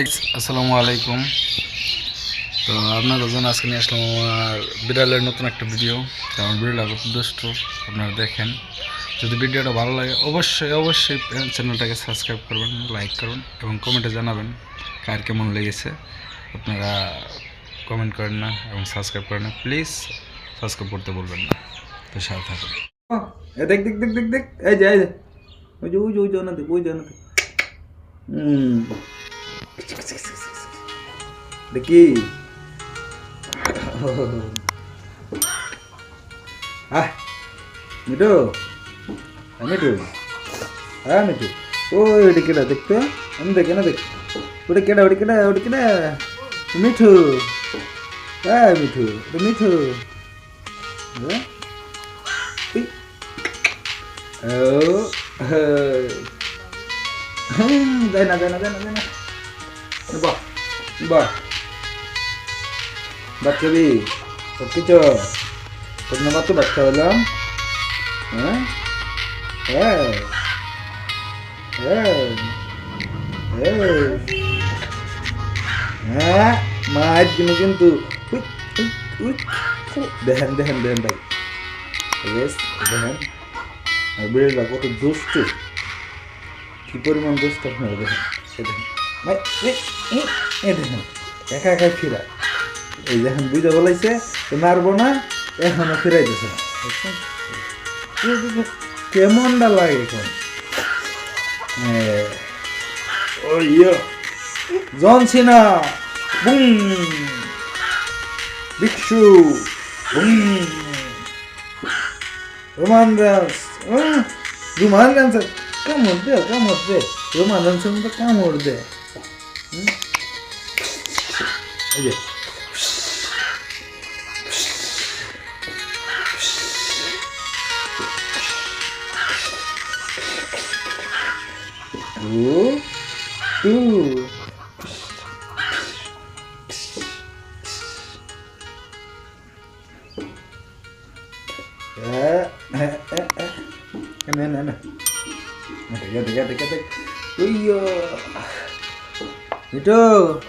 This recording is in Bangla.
আসসালামু আলাইকুম। তো আপনাদের জন্য আজকে নিয়ে আসলাম আমার বিড়ালের নতুন একটা ভিডিও। আমার বিড়াল দুষ্ট, আপনারা দেখেন। যদি ভিডিওটা ভালো লাগে, অবশ্যই অবশ্যই চ্যানেলটাকে সাবস্ক্রাইব করবেন, লাইক করবেন এবং কমেন্টে জানাবেন কার কেমন লেগেছে। আপনারা কমেন্ট করেন না এবং সাবস্ক্রাইব করেন না। প্লিজ সাবস্ক্রাইব করতে বলবেন না। তো সাথে থাকুন। দেখ দেখ দেখ দেখ দেখ। এই যে এই যে। ওই যে ওই যে ওই যে ওই হুম। Diki. Ah. Nido. Ani do. Ah, nido. Ah, Oi, Diki lah, Diki. Ani Diki na Diki. Udah kena, udah kena, udah kena. Mitu. Ah, Mitu. Udah Mitu. Ya. Pi. Oh. Hei. Hmm, dah nak, dah nak, dah nak, dah nak. বাহ বাহ বাচ্চা দি সত্যি চ তো বাচ্চা হলাম হ্যাঁ হ্যাঁ হ্যাঁ জন্য কিন্তু। দেখেন দেখেন দেখেন ভাই দেখেন আর বিড়ালটা কত দুষ্ট কি পরিমাণ দুষ্ট আপনারা দেখেন দেখেন ভাই দেখেন একা একা ফিরা এই বুঝে বলাইছে মারবো না এখনও ফিরাইতেছে না? কেমনটা লাগে এখন ও ইয়ে জন সিনা বুম বিক্ষু boom dance. Ah, Roman dance. কামড় দে কামড় দে রোমান ডান্সের মতো কামড় দে Ayo. Hmm? Tuh. Tuh. Eh, eh, eh, eh. Ke mana, nah? Nah, tiga, tiga, tiga, tiga. 이쪽